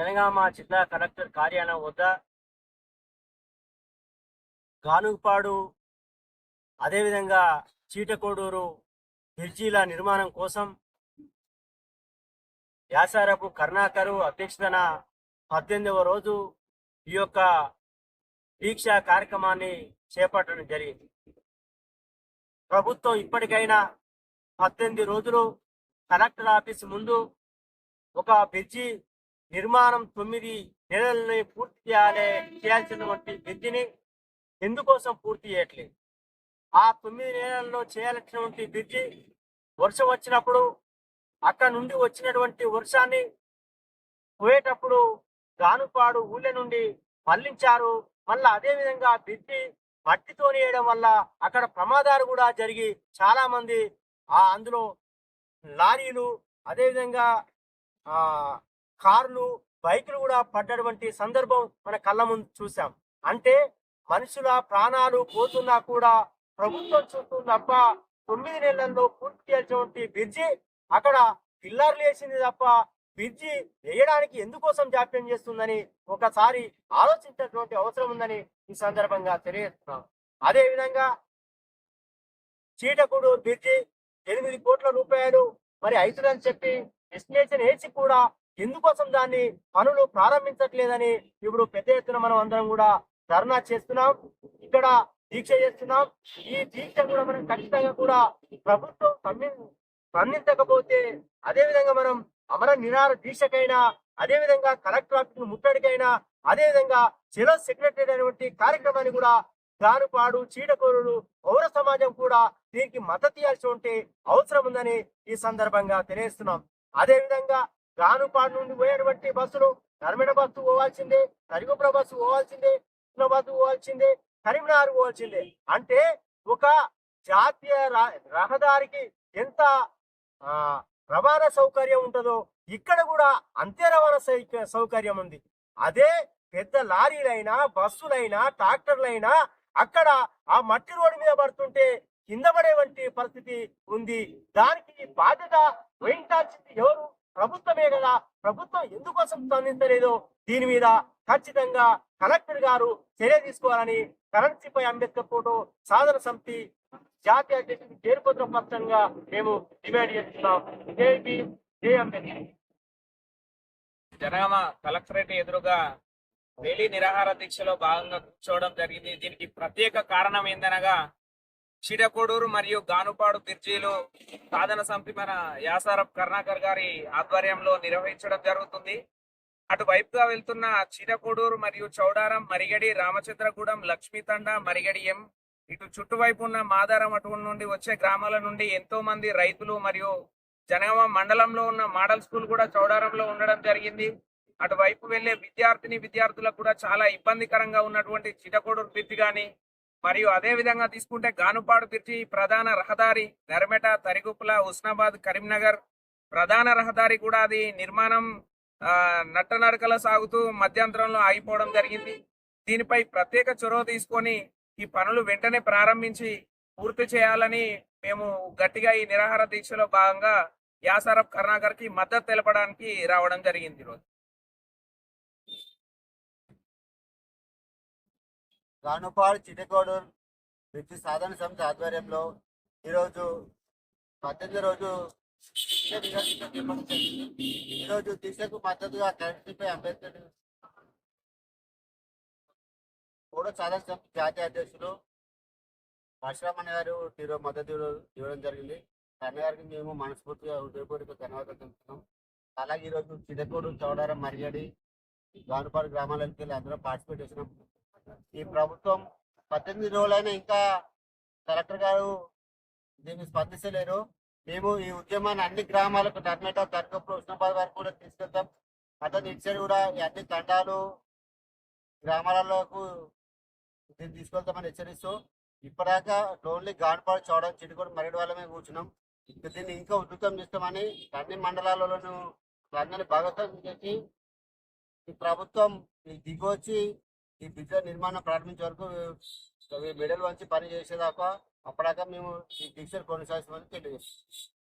జనగామ జిల్లా కలెక్టర్ కార్యాలయం వద్ద గానుపాడు అదేవిధంగా చీటకోడూరు బ్రిడ్జీల నిర్మాణం కోసం యాసారపు కరుణాకరు అధ్యక్షతన పద్దెనిమిదవ రోజు ఈ యొక్క దీక్ష కార్యక్రమాన్ని చేపట్టడం జరిగింది. ప్రభుత్వం ఇప్పటికైనా పద్దెనిమిది రోజులు కలెక్టర్ ఆఫీస్ ముందు ఒక బ్రిడ్జి నిర్మాణం తొమ్మిది నెలలని పూర్తి చేయాలి చేయాల్సినటువంటి బ్రిడ్జిని ఎందుకోసం పూర్తి చేయట్లేదు? ఆ తొమ్మిది నెలల్లో చేయాల్సినటువంటి బ్రిడ్జి వర్షం వచ్చినప్పుడు అక్కడ నుండి వచ్చినటువంటి వర్షాన్ని పోయేటప్పుడు గానుపాడు ఊళ్ళ నుండి మళ్ళించారు. మళ్ళా అదే విధంగా బ్రిడ్జి మట్టితో వేయడం వల్ల అక్కడ ప్రమాదాలు కూడా జరిగి చాలా మంది ఆ అందులో లారీలు అదేవిధంగా ఆ కార్లు బైకులు కూడా పడ్డటువంటి సందర్భం మన కళ్ళ ముందు చూసాం అంటే మనుషుల ప్రాణాలు పోతున్నా కూడా ప్రభుత్వం చూస్తుంది తప్ప తొమ్మిది నెలల్లో పూర్తి చేసినటువంటి బ్రిడ్జి అక్కడ పిల్లర్లు వేసింది తప్ప బ్రిడ్జి వేయడానికి ఎందుకోసం జాప్యం చేస్తుందని ఒకసారి ఆలోచించేటువంటి అవసరం ఉందని ఈ సందర్భంగా తెలియజేస్తున్నాం. అదే విధంగా చీటకుడు బ్రిడ్జి ఎనిమిది కోట్ల రూపాయలు మరి అవుతుందని చెప్పి డెస్టినేషన్ వేసి కూడా ఎందుకోసం దాన్ని పనులు ప్రారంభించట్లేదని ఇప్పుడు పెద్ద ఎత్తున మనం అందరం కూడా ధర్నా చేస్తున్నాం. ఇక్కడ దీక్ష చేస్తున్నాం. ఈ దీక్ష కూడా మనం ఖచ్చితంగా కూడా ప్రభుత్వం స్పంది- స్పందించకపోతే అదే విధంగా మనం అమర నిరార దీక్షకైనా అదే విధంగా కలెక్టర్ ఆఫీస్ ముట్టడికైనా అదే విధంగా జిల్లా సెక్రటరీ అనేటువంటి కార్యక్రమాన్ని కూడా దానుపాడు చీడకూరులు పౌర సమాజం కూడా దీనికి మద్దతు ఇవ్వాల్సి అవసరం ఉందని ఈ సందర్భంగా తెలియజేస్తున్నాం. అదే విధంగా గానుపాడు నుండి పోయేటువంటి బస్సులు నర్మిడ బస్సు పోవాల్సిందే తరిగుప్ర బస్సు పోవాల్సిందే హుస్నాబాద్ పోవాల్సిందే కరీంనగర్ పోవాల్సిందే. అంటే ఒక జాతీయ రహదారికి ఎంత రవాణా సౌకర్యం ఉంటుందో ఇక్కడ కూడా అంతే రవాణా సౌకర్యం ఉంది. అదే పెద్ద లారీలైనా బస్సులైనా ట్రాక్టర్లైనా అక్కడ ఆ మట్టి రోడ్డు మీద పడుతుంటే కింద పడేవంటి పరిస్థితి ఉంది. దానికి బాధ్యత వహించాల్సింది ఎవరు ప్రభుత్వమే కదా. ప్రభుత్వం ఎందుకోసం స్పందించలేదు? దీని మీద ఖచ్చితంగా కలెక్టర్ గారు చర్య తీసుకోవాలని కరెన్సీపై అంబేద్కర్ ఫోటో సాధన సమితి జాతీయ అధ్యక్షుడు చేరుపత్ర పక్షంగా మేము డిమాండ్ చేస్తున్నాం. జై జే అంబేద్కర్. జనగామ కలెక్టరేట్ ఎదురుగా వెలి నిరాహార దీక్షలో భాగంగా కూర్చోవడం జరిగింది. దీనికి ప్రత్యేక కారణం ఏందనగా చిడకోడూరు మరియు గానుపాడు బ్రిడ్జీలు సాధన సమితి మన యాసారఫ్ కర్ణాకర్ గారి ఆధ్వర్యంలో నిర్వహించడం జరుగుతుంది. అటువైపుగా వెళ్తున్న చిడకోడూరు మరియు చౌడారం మరిగడి రామచంద్రగూడెం లక్ష్మీతండ మరిగడి ఎం ఇటు చుట్టువైపు ఉన్న మాదారం అటు నుండి వచ్చే గ్రామాల నుండి ఎంతో మంది రైతులు మరియు జనగామ మండలంలో ఉన్న మోడల్ స్కూల్ కూడా చౌడారంలో ఉండడం జరిగింది. అటువైపు వెళ్ళే విద్యార్థిని విద్యార్థులకు కూడా చాలా ఇబ్బందికరంగా ఉన్నటువంటి చిటకోడూరు బ్రిడ్జి గాని మరియు అదే విధంగా తీసుకుంటే గానుపాడు బ్రిడ్జి ప్రధాన రహదారి నర్మెట తరిగుప్పుల ఉస్నాబాద్ కరీంనగర్ ప్రధాన రహదారి కూడా అది నిర్మాణం ఆ, నట్టనడకల సాగుతూ మధ్యంతరంలో ఆగిపోవడం జరిగింది. దీనిపై ప్రత్యేక చొరవ తీసుకొని ఈ పనులు వెంటనే ప్రారంభించి పూర్తి చేయాలని మేము గట్టిగా ఈ నిరాహార దీక్షలో భాగంగా యాసరఫ్ కరుణాకర్కి మద్దతు తెలపడానికి రావడం జరిగింది ఈరోజు. గానుపాడు చిటకోడూరు బ్రిడ్జి సాధన సమితి ఆధ్వర్యంలో ఈరోజు పద్దెనిమిది రోజు ఈరోజు దీక్షకు మద్దతుగా కరెన్సీపై అంబేద్కర్ కూడా సాధన సమితి జాతీయ అధ్యక్షులు పరశురామన్న గారు ఈరోజు మద్దతు ఇవ్వడం- జరిగింది. అన్న గారికి మేము మనస్ఫూర్తిగా హృదయపూర్వక ధన్యవాదాలు తెలుపుతున్నాం. అలాగే ఈరోజు చిటకోడు చౌడారం మర్యాడి గానుపాడు గ్రామాలకు వెళ్ళి అందరూ పార్టిసిపేట్ చేసినాం ఈ ప్రభుత్వం పద్దెనిమిది రోజులైనా ఇంకా కలెక్టర్ గారు దీన్ని స్పందించలేరు మేము ఈ ఉద్యమాన్ని అన్ని గ్రామాలకు టర్మేటా తరగప్పుడు ఉష్ణపాద వరకు కూడా తీసుకెళ్తాం. అతను ఇచ్చారు కూడా ఈ అన్ని తండాలు గ్రామాలలోకి దీన్ని తీసుకెళ్తామని హెచ్చరిస్తూ ఇప్పటిదాకా ఓన్లీ గాన్పాడు చౌడం చిటికోడు మరిడి వాళ్ళమే కూర్చున్నాం. దీన్ని ఇంకా ఉధృతం చేస్తామని అన్ని మండలాలలోనూ అందరినీ భాగస్వామ్యం చేసి ఈ ప్రభుత్వం దిగొచ్చి ఈ బ్రిడ్జ్ నిర్మాణం ప్రారంభించే వరకు మిడల్ వంచి పని చేసేదాకా అప్పటిదాకా మేము ఈ దీక్షలు కొనసాగిస్తామని తెలియజేస్తాం